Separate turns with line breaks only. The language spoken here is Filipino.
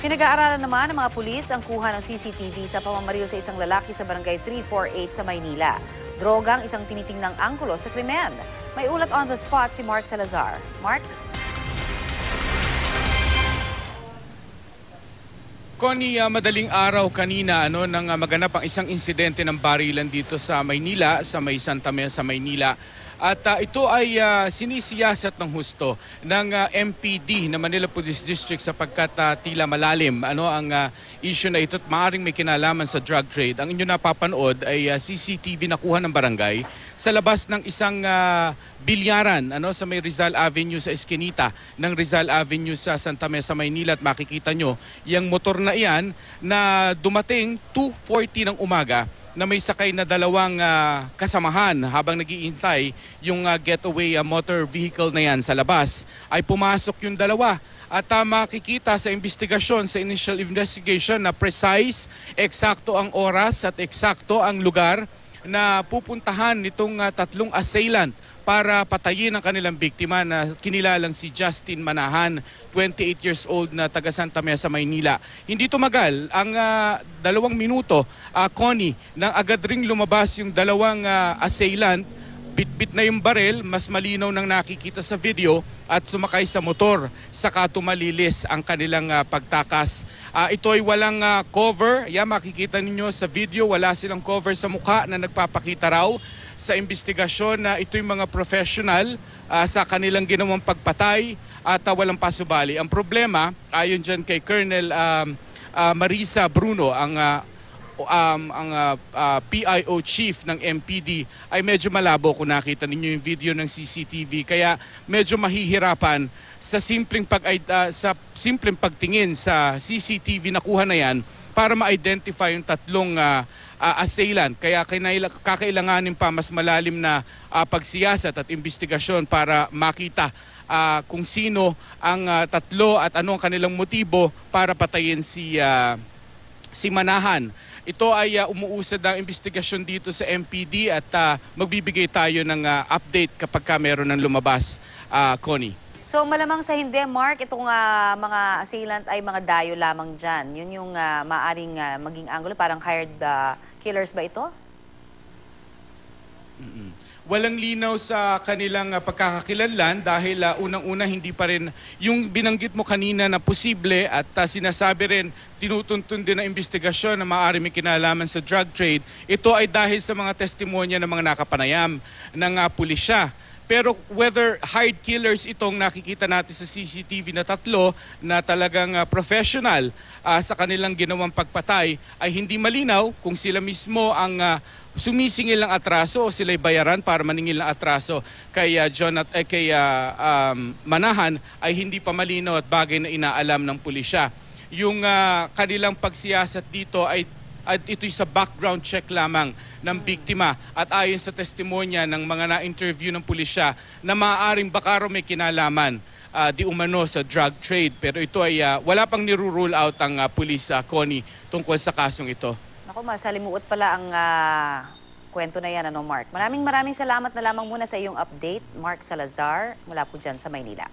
Pinag-aaralan naman ng mga pulis ang kuha ng CCTV sa pamamaril sa isang lalaki sa barangay 348 sa Maynila. Drogang isang tinitingnang angkulo sa krimen. May ulat on the spot si Mark Salazar. Mark?
Connie, ah, madaling araw kanina ano nang ah, maganap ang isang insidente ng barilan dito sa Maynila, sa May Santa Mesa, Maynila. At ah, ito ay ah, sinisiyasat ng husto ng ah, MPD na Manila Police District sapagkat ah, tila malalim ano ang ah, issue na ito at maaaring may kinalaman sa drug trade. Ang inyo napapanood ay ah, CCTV nakuha ng barangay sa labas ng isang ah, bilyaran ano sa may Rizal Avenue sa Eskinita ng Rizal Avenue sa Santa Mesa, Maynila at makikita nyo yung motor na iyan na dumating 2.40 ng umaga na may sakay na dalawang ah, kasamahan habang nagiintay yung ah, getaway ah, motor vehicle na yan sa labas. Ay pumasok yung dalawa. At ah, makikita sa investigasyon sa initial investigation na precise, eksakto ang oras at eksakto ang lugar na pupuntahan nitong ah, tatlong assailant para patayin ang kanilang biktima na kinilalang si Justin Manahan, 28 years old na taga Santa Mesa, Maynila. Hindi tumagal ang ah, dalawang minuto, ah, Connie, nang agad ring lumabas yung dalawang ah, assailant bitbit na yung barel, mas malinaw nang nakikita sa video at sumakay sa motor. Saka tumalilis ang kanilang ah, pagtakas. Ah, ito ay walang ah, cover. Yan makikita ninyo sa video, wala silang cover sa mukha na nagpapakita raw sa investigasyon na ito'y mga professional ah, sa kanilang ginawang pagpatay at ah, walang pasubali. Ang problema, ayon dyan kay Colonel um, ah, Marisa Bruno, ang ah, um, ang ah, ah, PIO chief ng MPD ay medyo malabo kung nakita ninyo yung video ng CCTV kaya medyo mahihirapan sa simpleng pag ah, sa simpleng pagtingin sa CCTV na kuha na yan para ma-identify yung tatlong ah, ah, assailant kaya kakailanganin pa mas malalim na ah, pagsiyasat at investigasyon para makita ah, kung sino ang ah, tatlo at ano ang kanilang motibo para patayin si ah, si Manahan. Ito ay uh, umuusad ang investigasyon dito sa MPD at uh, magbibigay tayo ng uh, update kapag ka meron ng lumabas, uh, Connie.
So malamang sa hindi, Mark, itong ah, mga assailant ay mga dayo lamang dyan. Yun yung ah, maaring ah, maging angulo, parang hired ah, killers ba ito?
Walang linaw sa kanilang uh, pagkakakilanlan dahil uh, unang-una hindi pa rin yung binanggit mo kanina na posible at uh, sinasabi rin tinutuntun din ng investigasyon na maaari may kinalaman sa drug trade. Ito ay dahil sa mga testimonya ng mga nakapanayam ng uh, pulisya. Pero whether hired killers itong nakikita natin sa CCTV na tatlo na talagang uh, professional uh, sa kanilang ginawang pagpatay ay hindi malinaw kung sila mismo ang uh, sumisingil ng atraso o sila'y bayaran para maningil ng atraso kay uh, John at eh, kay uh, um, Manahan ay hindi pa malinaw at bagay na inaalam ng pulisya. Yung uh, kanilang pagsiyasat dito ay at ito'y sa background check lamang ng biktima at ayon sa testimonya ng mga na-interview ng pulisya na maaaring baka may kinalaman ah, di umano sa drug trade pero ito ay ah, wala pang nirurule out ang uh, pulis uh, Connie tungkol sa kasong ito.
Ako, masalimuot pala ang ah, kwento na yan, ano, Mark. Maraming maraming salamat na lamang muna sa iyong update, Mark Salazar, mula po dyan sa Maynila.